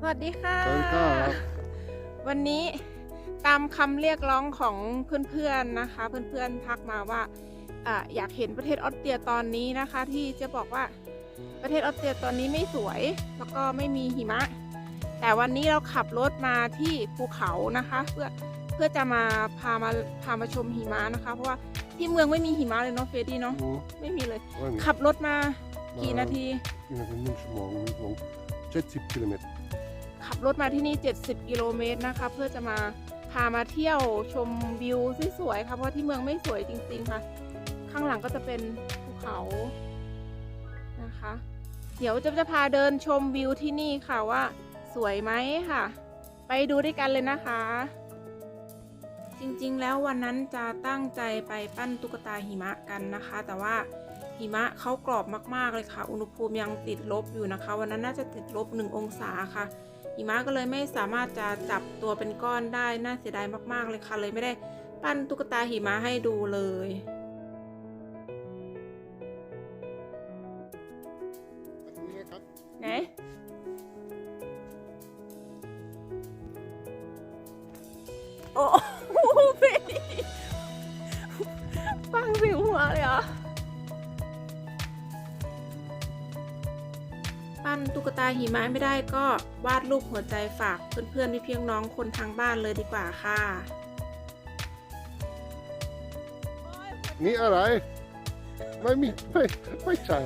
สวัสดีค่ะสวัสดีครับวันนี้ตามคำเรียกร้องของเพื่อนๆนะคะ เพื่อนๆทักมาว่าอะอยากเห็นประเทศออสเตรียตอนนี้นะคะ ที่จะบอกว่าประเทศออสเตรียตอนนี้ไม่สวยแล้วก็ไม่มีหิมะ แต่วันนี้เราขับรถมาที่ภูเขานะคะ เพื่อเพื่อจะมาพามาพามาชมหิมะนะคะ เพราะว่าที่เมืองไม่มีหิมะเลยเนาะเฟรดี้เนาะ Mhm. ไม่มีเลย Weiß nicht. ขับรถมากี่นาที Ja, dann nimmst du morgen mit morgen. 70 Kilometer. ขับรถมาที่นี่ 70 กิโลเมตรนะคะ เพื่อจะมาพามาเที่ยวชมวิวสวยๆค่ะเพราะที่เมืองไม่สวยจริงๆค่ะ ข้างหลังก็จะเป็นภูเขานะคะ เดี๋ยวจะจะพาเดินชมวิวที่นี่ค่ะว่าสวยไหมค่ะ ไปดูด้วยกันเลยนะคะ จริงๆแล้ววันนั้นจะตั้งใจไปปั้นตุ๊กตาหิมะกันนะคะ แต่ว่าหิมะเขากรอบมากๆเลยค่ะ อุณหภูมิยังติดลบอยู่นะคะ วันนั้นน่าจะติดลบ 1 องศาค่ะ หิมะก็เลยไม่สามารถจะจับตัวเป็นก้อนได้น่าเสียดายมากๆเลยค่ะ เลยไม่ได้ปั้นตุ๊กตาหิมะให้ดูเลยไหน ปั้นตุ๊กตาหิมะไม่ได้ก็วาดรูปหัวใจฝากเพื่อนๆพี่เพียงน้องคนทางบ้านเลยดีกว่าค่ะ นี่อะไร ไม่มีไม่ไม่ใช่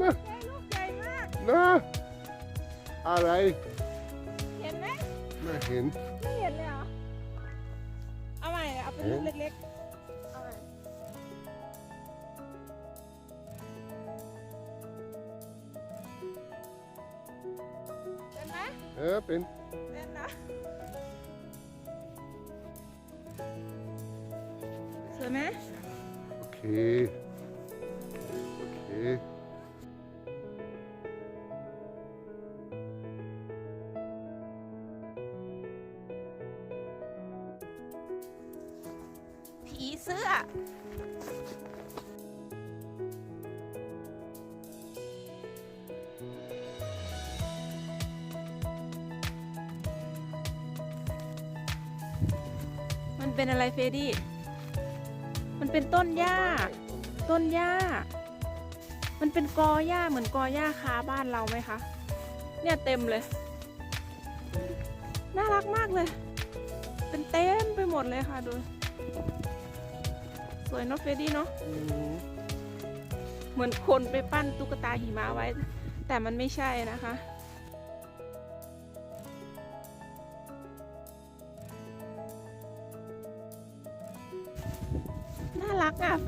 นะลูกใหญ่มากนะอะไร เห็นไหมไม่เห็น ไม่เห็นเลยเหรอ เอาใหม่ เอาเป็นลูกเล็กๆ ออเป็นเห็นนะสวยไหมโอเค โอเคผีเสื้อ เป็นอะไรเฟรดี้ มันเป็นต้นหญ้า ต้นหญ้า มันเป็นกอหญ้าเหมือนกอหญ้าคาบ้านเราไหมคะ เนี่ยเต็มเลย น่ารักมากเลย เป็นเต็มไปหมดเลยค่ะดู สวยเนาะเฟรดี้เนาะอืมเหมือนคนไปปั้นตุ๊กตาหิมะไว้ แต่มันไม่ใช่นะคะ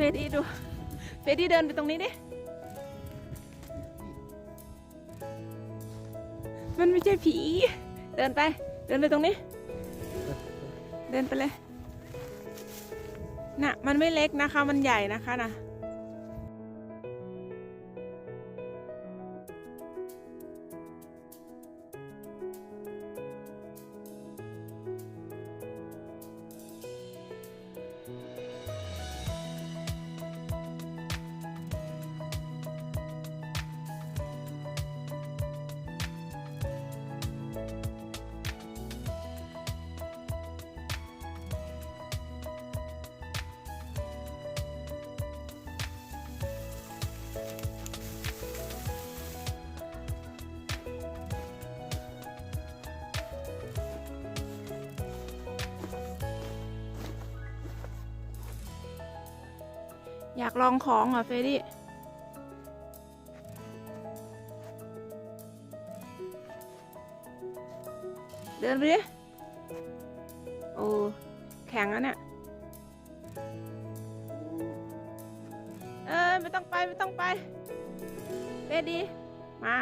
เฟรดดี้ดู เฟรดดี้เดินไปตรงนี้ดิ มันไม่ใช่ผี เดินไป เดินไปตรงนี้ เดินไปเลย น่ะ มันไม่เล็กนะคะ มันใหญ่นะคะนะ อยากลองของเหรอเฟรดี้เดินไปดิ โอ้ แข็งแล้วเนี่ย เออไม่ต้องไป ไม่ต้องไปเฟรดี้มา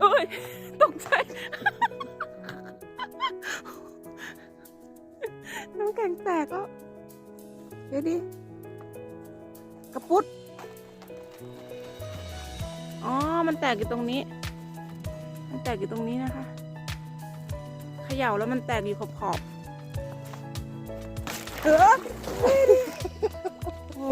โอ้ย ตกใจำแข็งแตกแล้ว เดี๋ยวดิกระปุดอ๋อ มันแตกอยู่ตรงนี้ มันแตกอยู่ตรงนี้นะคะ เขย่าแล้วมันแตกอยู่ขอบขอบเออโอ้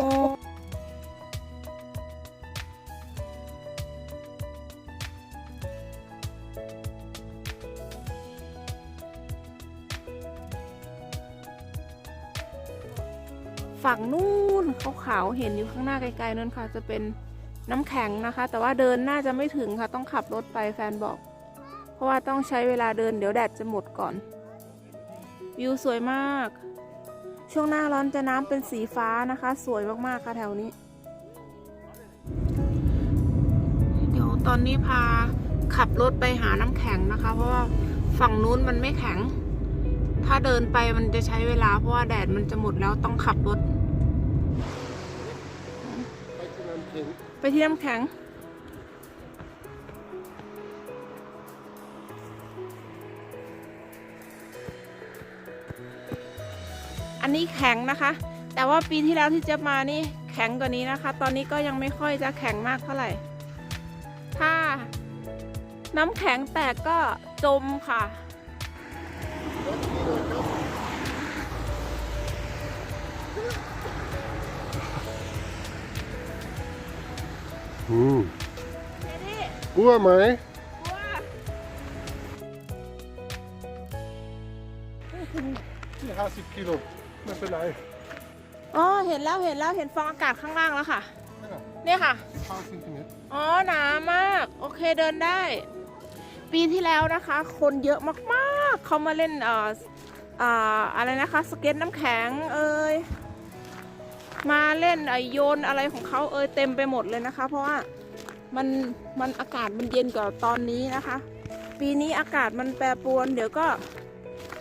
ฝั่งนู้นขาวๆเห็นอยู่ข้างหน้าไกลๆนั่นค่ะ จะเป็นน้ำแข็งนะคะ แต่ว่าเดินน่าจะไม่ถึงค่ะ ต้องขับรถไปแฟนบอก เพราะว่าต้องใช้เวลาเดินเดี๋ยวแดดจะหมดก่อน วิวสวยมาก ช่วงหน้าร้อนจะน้ำเป็นสีฟ้านะคะ สวยมากๆค่ะแถวนี้ เดี๋ยวตอนนี้พาขับรถไปหาน้ำแข็งนะคะ เพราะว่าฝั่งนู้นมันไม่แข็ง ถ้าเดินไปมันจะใช้เวลาเพราะว่าแดดมันจะหมดแล้วต้องขับรถ ไปที่น้ำแข็ง อันนี้แข็งนะคะ แต่ว่าปีที่แล้วที่จะมานี่แข็งกว่านี้นะคะ ตอนนี้ก็ยังไม่ค่อยจะแข็งมากเท่าไหร่ ถ้าน้ำแข็งแตกก็จมค่ะ อืมเจนี่กลัวไหมกลัวที่ห้าสิบกิโลไม่เป็นไรอ๋อเห็นแล้วเห็นแล้วเห็นฟองอากาศข้างล่างแล้วค่ะ เนี่ยค่ะห้าเซนติเมตรอ๋อหนามาก โอเคเดินได้ ปีที่แล้วนะคะ คนเยอะมากๆ เขามาเล่นเอ่อเอ่ออะไรนะคะ สเก็ตน้ำแข็งเอ่ยมาเล่นไอโยนอะไรของเขาเอ่ยเต็มไปหมดเลยนะคะ เพราะว่ามันมันอากาศมันเย็นกว่าตอนนี้นะคะ ปีนี้อากาศมันแปรปรวน เดี๋ยวก็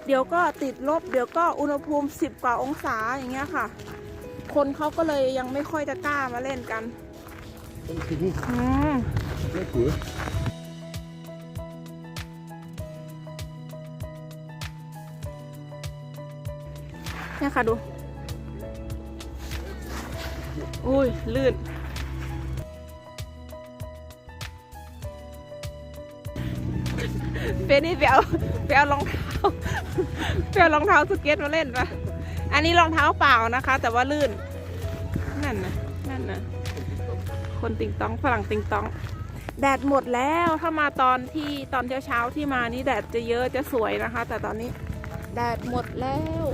เดี๋ยวก็ติดลบ เดี๋ยวก็อุณหภูมิ 10 กว่าองศาอย่างเงี้ยค่ะ คนเขาก็เลยยังไม่ค่อยจะกล้ามาเล่นกันต้องถึงอืม เนี่ยค่ะดู อุ้ย ลื่นเฟนี่ไปเอาไปเอารองเท้าไปเอารองเท้าสเก็ตมาเล่นปะอันนี้รองเท้าเปล่านะคะ แต่ว่าลื่น นั่นนะนั่นนะคนติงตองฝรั่งติงตอง แดดหมดแล้วถ้ามาตอนที่ตอนเช้าๆที่มานี่แดดจะเยอะจะสวยนะคะ แต่ตอนนี้แดดหมดแล้ว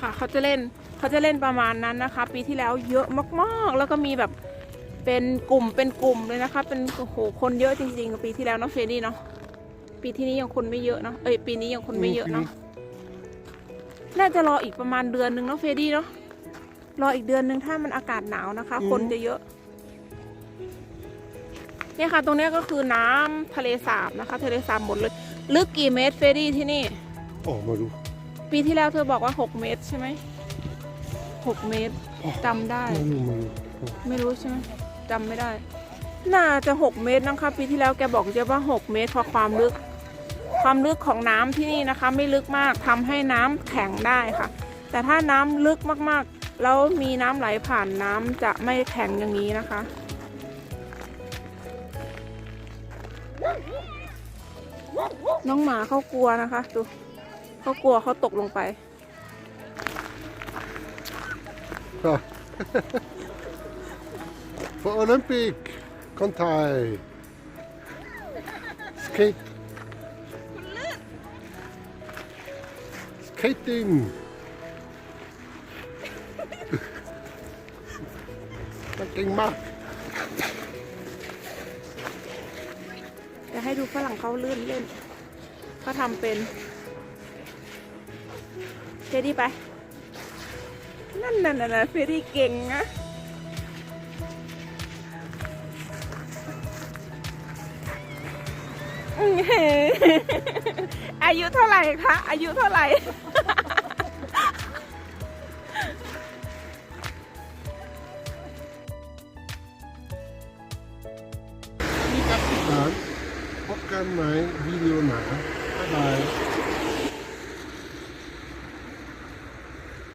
นะคะ เขาจะเล่นเขาจะเล่นประมาณนั้นนะคะ ปีที่แล้วเยอะมากๆ แล้วก็มีแบบเป็นกลุ่มเป็นกลุ่มเลยนะคะ เป็นโอ้โหคนเยอะจริงๆปีที่แล้วเนาะเฟรดี้เนาะปีที่นี้ยังคนไม่เยอะเนาะเอ้ยปีนี้ยังคนไม่เยอะเนาะน่าจะรออีกประมาณเดือนหนึ่งเนาะเฟรดี้เนาะรออีกเดือนหนึ่งถ้ามันอากาศหนาวนะคะ คนจะเยอะเนี่ยค่ะตรงเนี้ยก็คือน้ำทะเลสาบนะคะ ทะเลสาบหมดเลย ลึกกี่เมตรเฟรดี้ที่นี่ออกมาดู ปีที่แล้วเธอบอกว่า 6 เมตรใช่ไหม6เมตรจำได้มาดูมาดูไม่รู้ใช่ไหมจำไม่ได้ น่าจะ6เมตรนะคะปีที่แล้วแกบอกเจ๊ว่า6เมตรเพราะความลึก ความลึกของน้ำที่นี่นะคะ ไม่ลึกมากทำให้น้ำแข็งได้ค่ะ แต่ถ้าน้ำลึกมากๆ แล้วมีน้ำไหลผ่านน้ำจะไม่แข็งอย่างนี้นะคะน้องหมาเขากลัวนะคะดู เขากลัวเขาตกลงไปอะ For Olympic คนไทย skate skating มันเก่งมากจะให้ดูฝรั่งเขาลื่นเล่นเขาทำเป็น เฟรดี้ไป นั่นน่ะน่ะน่ะเฟรดี้เก่งนะอือหืออายุเท่าไหร่คะ อายุเท่าไหร่